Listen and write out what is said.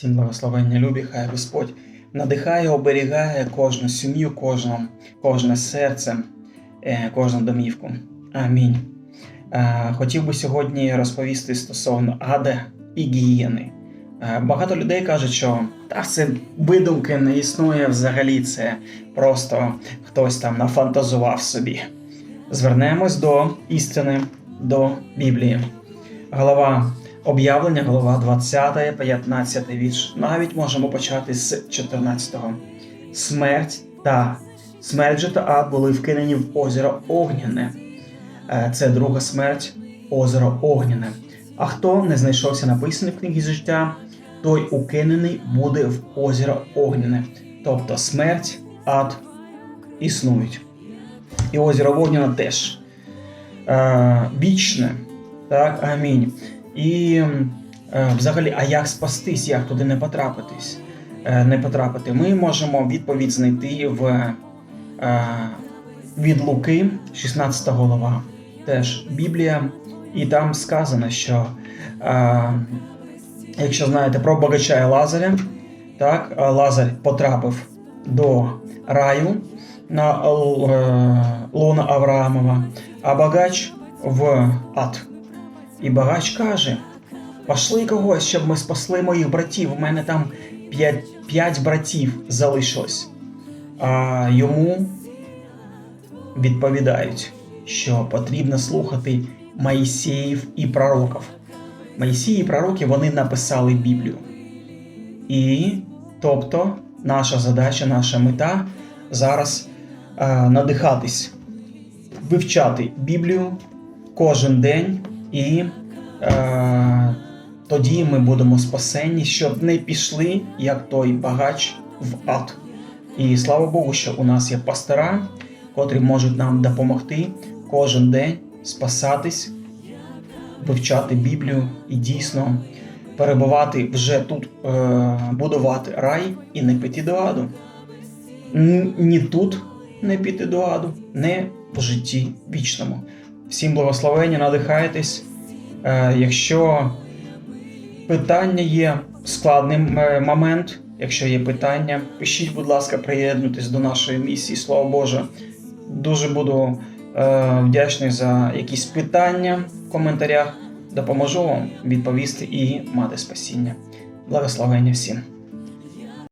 Всім благословення любі, хай Господь надихає, оберігає кожну сім'ю, кожну, кожне серце, е, кожну домівку. Амінь. Е, Хотів би сьогодні розповісти стосовно Ада і гієни. Е, Багато людей кажуть, що та це видумки не існує взагалі, це просто хтось там нафантазував собі. Звернемось до істини, до Біблії. Глава об'явлення, глава 20, 15 вірш. Навіть можемо почати з 14-го. Смерть та смерть же та ад були вкинені в озеро Огняне. Е, Це друга смерть, озеро Огняне. А хто не знайшовся написаний в книгі життя, той укинений буде в озеро Огняне. Тобто смерть, ад існують. І озеро Огняне теж е, вічне. Так, амінь. І е, взагалі, а як спастись, як туди не потрапитись? Е, не потрапити? Ми можемо відповідь знайти в е, від Луки, 16 голова. Теж Біблія, і там сказано, що якщо знаєте про богача і Лазаря, так, Лазар потрапив до раю на лона Авраамова, а богач в ад. І багач каже: пошли когось, щоб ми спасли моїх братів. У мене там п'ять, п'ять братів залишилось. А йому відповідають, що потрібно слухати Моїсеїв і пророків. Моїсії і пророки вони написали Біблію. І тобто наша задача, наша мета зараз е, надихатись, вивчати Біблію кожен день, і е, тоді ми будемо спасені, щоб не пішли, як той багач в ад. І слава Богу, що у нас є пастора, котрі можуть нам допомогти кожен день спасатись, вивчати Біблію і дійсно перебувати вже тут, е, будувати рай і не піти до аду. Ні тут не піти до аду, не в житті вічному. Всім благословення, надихайтесь. Е, якщо питання є складний е, момент, якщо є питання, пишіть, будь ласка, приєднуйтесь до нашої місії. Слава Боже. Дуже буду е, вдячний за якісь питання в коментарях. Допоможу вам відповісти і мати спасіння. Благословення всім.